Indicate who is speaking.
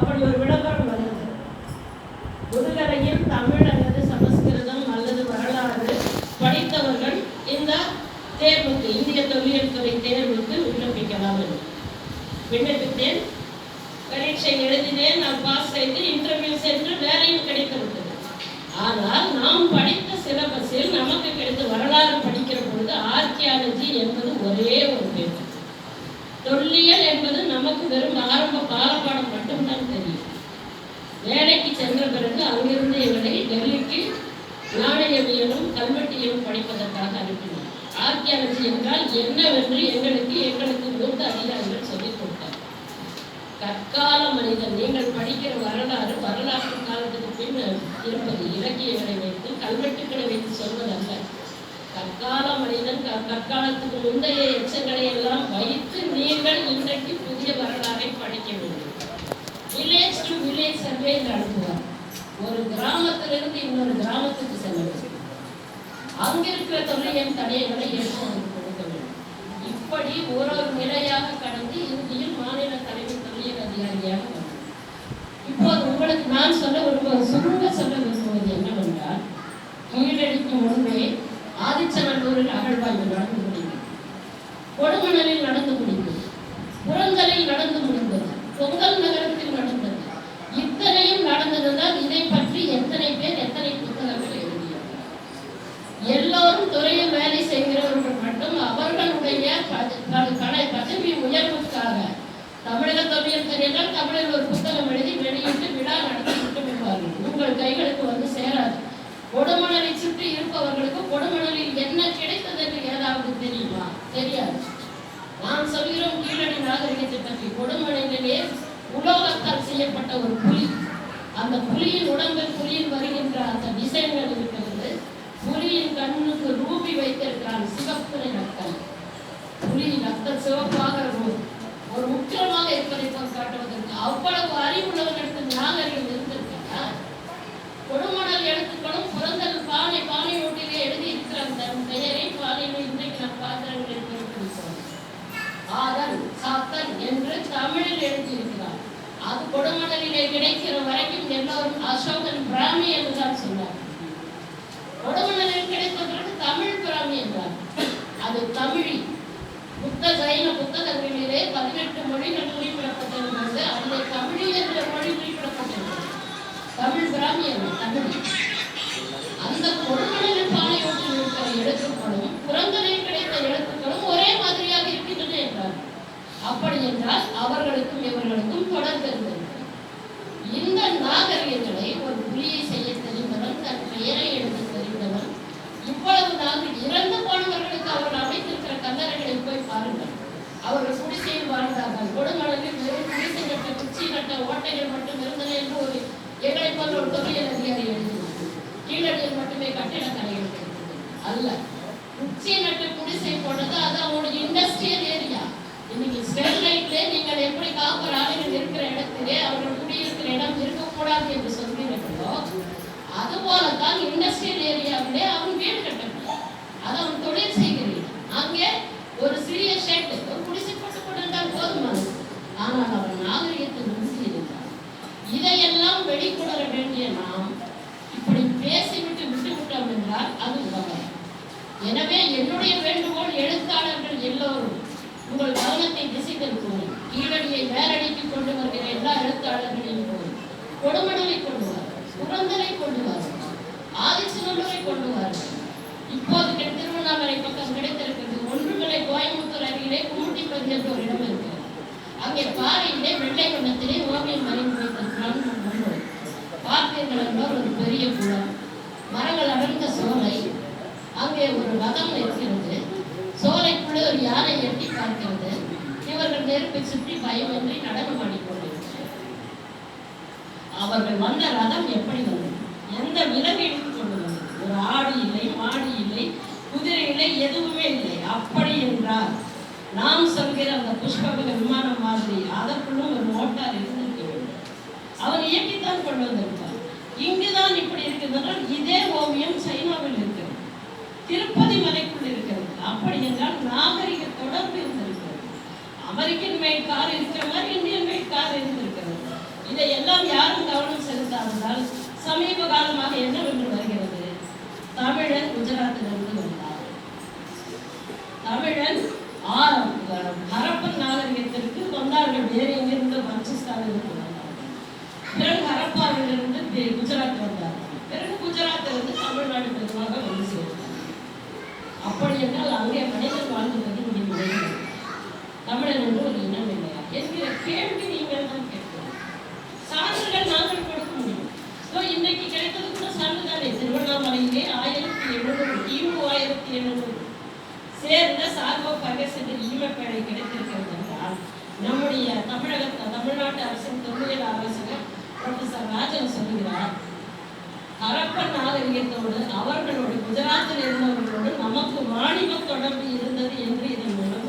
Speaker 1: அப்படி ஒரு விளம்பரம் வருது. முதுகலையில் தமிழ் அல்லது சமஸ்கிருதம் அல்லது வரலாறு படித்தவர்கள் இந்த தேர்வுக்கு இந்திய தொல்லியல் துறை தேர்வுக்கு விண்ணப்பிக்கலாம் விண்ணப்பித்தேன். பரீட்சை எழுதினேன். நான் பாஸ் செய்து இன்டர்வியூ சென்று வேலையும் கிடைத்து விட்டது. ஆனால் நாம் படித்த சிலபஸில் நமக்கு கிடைத்த வரலாறு படிக்கிற பொழுது ஆர்கியாலஜி என்பது ஒரே ஒரு பேப்பர் தொல்லியல் என்பது நமக்கு வெறும் ஆரம்ப பாலப்பாடம் மட்டும்தான் தெரியும் வேலைக்கு சென்ற பிறகு அங்கிருந்து எங்களை டெல்லிக்கு நாணயவியலும் கல்வெட்டியலும் படிப்பதற்காக அனுப்பினார். ஆர்கியாலஜி என்றால் என்னவென்று எங்களுக்கு எங்களுக்கு மூத்த அதிகாரிகள் சொல்லிக் கொடுத்தார். தற்கால மனிதன் நீங்கள் படிக்கிற வரலாறு வரலாற்று காலத்துக்கு பின் இருப்பது இலக்கியங்களை வைத்து கல்வெட்டுக்களை வைத்து சொல்வதல்ல. தற்கால மனிதன் க- கற்காலத்துக்கு முந்தைய எச்சங்களை எல்லாம் வைத்து நீங்கள் இன்றைக்கு புதிய வரலாறை படிக்க வேண்டும். வில்லேஜ் டு வில்லேஜ் சர்வே நடத்துவார். ஒரு கிராமத்திலிருந்து இன்னொரு கிராமத்துக்கு செல்ல வேண்டும் அங்கிருக்கிற தொல்லியல் தடயங்களை எடுத்து அவருக்கு கொடுக்க வேண்டும். இப்படி ஒரு ஒரு நிலையாக கடந்து இறுதியில் மாநில தலைமை தொல்லியல் அதிகாரியாக இப்போது உங்களுக்கு நான் சொல்ல ஒரு சுருங்க சொல்ல விரும்புவது என்னவென்றால் கீழடிக்கு முன்பே ஆதிச்சநல்லூரில் அகழ்வாய்வு நடந்து முடிந்தது. கொடுமணலில் நடந்து முடிந்தது. புறந்தலில் நடந்து முடிந்தது. பொங்கல் நகரத்தில் நடந்து ஒரு துறையில் வேலை செய்கிறவர்கள் மட்டும் அவர்களுடைய பதவி உயர்வுக்காக தமிழக தொழில் தெரியால் தமிழில் ஒரு புத்தகம் எழுதி வெளியிட்டு விழா நடத்தி விட்டு விடுவார்கள் உங்கள் கைகளுக்கு வந்து சேராது. கொடுமணலை சுற்றி இருப்பவர்களுக்கு கொடுமணலில் என்ன கிடைத்தது என்று ஏதாவது தெரியுமா? தெரியாது. நாம் சொல்கிறோம் கீழடி நாகரிகத்தை பற்றி. கொடுமணலிலே உலோகத்தால் செய்யப்பட்ட ஒரு புலி. அந்த புலியின் உடம்பில் புலியில் வருகின்ற அந்த டிசைன்கள் கண்ணுக்கு ரூபி வைத்திருக்கிறான் சிவப்பு நிறக்கல் புலி ரத்த சிவப்பாக இருக்கும். ஒரு முக்கியமாக இருப்பதை போல் காட்டுவதற்கு அவ்வளவு அறிவுள்ளவர்களுக்கு நாகரிகம் இருந்திருக்கிறதா கொடுமணல் எடுத்துக்கணும் புறந்தல் பானை பானை ஓட்டிலே எழுதியிருக்கிற அந்த பெயரை பானையில் இன்றைக்கு நம் பாத்திரங்களில் குறிப்பிடுகிறோம். ஆதன் சாத்தன் என்று தமிழில் எழுதியிருக்கிறார் அது கொடுமணலிலே கிடைக்கிற வரைக்கும் எல்லோரும் அசோகன் பிராமி என்றுதான் சொன்னார் கொடுமணலில் கிடைத்த பிறகு தமிழ் பிராமி என்றார் அது தமிழி. புத்த ஜைன புத்தகங்களிலே பதினெட்டு மொழிகள் குறிப்பிடப்பட்டிருந்தது. அதில் தமிழி என்ற மொழி குறிப்பிடப்பட்டிருந்தது தமிழ் பிராமி தமிழ். அந்த கொடுமணலில் பாலையோட்டில் இருக்கிற எழுத்துக்களும் புறந்தலில் கிடைத்த எழுத்துக்களும் ஒரே மாதிரியாக இருக்கின்றன என்றார். அப்படி என்றால் அவர்களுக்கும் இவர்களுக்கும் தொடர்பு இருந்தது. இந்த நாகரிகங்களை ஒரு புலியை செய்ய தெரிந்தவன் தன் பெயரை எழுத தெரிந்தவன் இவ்வளவு நாங்கள் இறந்து வாழ்ந்தார்கள் வெறும் குடிசை கட்ட குச்சி கட்ட ஓட்டைகள் மட்டும் இருந்தன என்று ஒரு எங்களை போன்ற ஒரு தொழில் அதிகாரி எழுதினார். கீழடியில் மட்டுமே கட்டிட கலைகள் அல்ல. குச்சி நட்டு குடிசை போட்டது அது அவங்களோட இண்டஸ்ட்ரியல் ஏரியா இன்னைக்கு ஸ்டெர்லைட்ல நீங்கள் எப்படி காப்பர் ஆலைகள் இருக்கிற இடத்திலே அவர்கள் குடியிருக்கிற இடம் இருக்கக்கூடாது என்று சொல்கிறீர்களோ அதுபோலத்தான் இண்டஸ்ட்ரியல் ஏரியாவிலே அவன் வீடு கட்டணும் அது அவன் தொழில் செய்கிறான் அங்கே ஒரு சிறிய ஷெட் ஒரு குடிசை போட்டு கொண்டிருந்தால் போதுமானது ஆனால் அவன் நாகரிகத்தை நம்பி இதையெல்லாம் வெளிக்கொணர வேண்டிய நாம் இப்படி பேசிவிட்டு விட்டு விட்டோம் என்றால் அது உதவாது எனவே என்னுடைய வேண்டுகோள் எழுத்தாளர்கள் எல்லோரும் உங்கள் கவனத்தை திசை திருப்புங்கள் கீழடியை வேரடிக்கு கொண்டு வருகிற எல்லா எழுத்தாளர்களையும் போய் கொடுமணலை கொண்டு வாருங்கள் புறந்தலை கொண்டு வாருங்கள் ஆதிச்சநல்லூரை கொண்டு வாருங்கள் இப்போது திருவண்ணாமலை பக்கம் கிடைத்திருக்கிறது ஒன்றுகளை கோயம்புத்தூர் அருகிலே கூட்டி என்ற ஒரு அங்கே பாறையிலே வெள்ளை வண்ணத்திலே ஓவியம் வரைந்து வைத்திருக்கிறான் என்றால் ஒரு பெரிய குளம் மரங்கள் அடர்ந்த சோலை. அங்கே ஒரு ரதம் இருக்கிறது சோலைக்குள்ளே ஒரு யானை எட்டி பார்க்கிறது. இவர்கள் நெருப்பை சுற்றி பயமின்றி நடனம் ஆடிக்கொண்டிருக்கிறார்கள். அவர்கள் வந்த ரதம் எப்படி வந்தது? எந்த விலங்கு கொண்டு வந்தது? ஒரு ஆடு இல்லை மாடு இல்லை குதிரை இல்லை எதுவுமே இல்லை. அப்படி என்றார். நாம் சொல்கிற அந்த புஷ்பகுல விமானம் மாதிரி அதற்குள்ளும் ஒரு மோட்டார் இருந்திருக்க. வேண்டும் அவர் இயக்கித்தான் கொண்டு வந்திருக்கார் இங்குதான் இப்படி இருக்கிறதென்றால் இதே ஓவியம் சைனாவில் இருக்கிறது. திருப்பதி மலைக்குள் இருக்கிறது. அப்படி என்றால் நாகரிக தொடர்பு இருந்திருக்கிறது. அமெரிக்கன் மேல் கார் இருக்கிற மாதிரி இந்தியன் மேல் கார் இருந்திருக்கிறது. இதை எல்லாம் யாரும் கவனம் செலுத்தாததால் சமீப காலமாக என்னவென்று வருகிறது? தமிழன் குஜராத்திலிருந்து வந்தார். தமிழன் ஆ- ஹரப்பன் நாகரிகத்திற்கு வந்தார்கள் வேறு எங்கிருந்து பஞ்சிஸ்தானிலிருந்து வந்தார்கள் பிறகு ஹரப்பாவிலிருந்து பி- குஜராத் வந்தார்கள் பிறகு குஜராத்திலிருந்து தமிழ்நாடு மெதுவாக வந்து சேர்ந்தார் அப்படி என்றால் அங்கே மனிதன் வாழ்ந்தது முடிவு தமிழன் என்று ஒரு இனம் இல்லையா என்கிற கேள்வி நீங்கள் தான் கேட்கணும் சான்றுகள் நாங்கள் கொடுக்க முடியும். ஸோ இன்னைக்கு கிடைத்தது கூட சான்று தானே திருவண்ணாமலையிலே ஆயிரத்தி எழுநூறு கிமு ஆயிரத்தி எழுநூறு சேர்ந்த சார்போ பகசிட்டு ஈமப்பேழை கிடைத்திருக்கிறது என்றால் நம்முடைய தமிழக தமிழ்நாட்டு அரசின் தொல்லியல் ஆலோசகர் ப்ரொஃபசர் ராஜன் சொல்லுகிறார் ஹரப்பன் நாகரிகத்தோடு அவர்களோடு குஜராத்தில் இருந்தவர்களோடு நமக்கு வாணிப தொடர்பு இருந்தது என்று இதன் மூலம்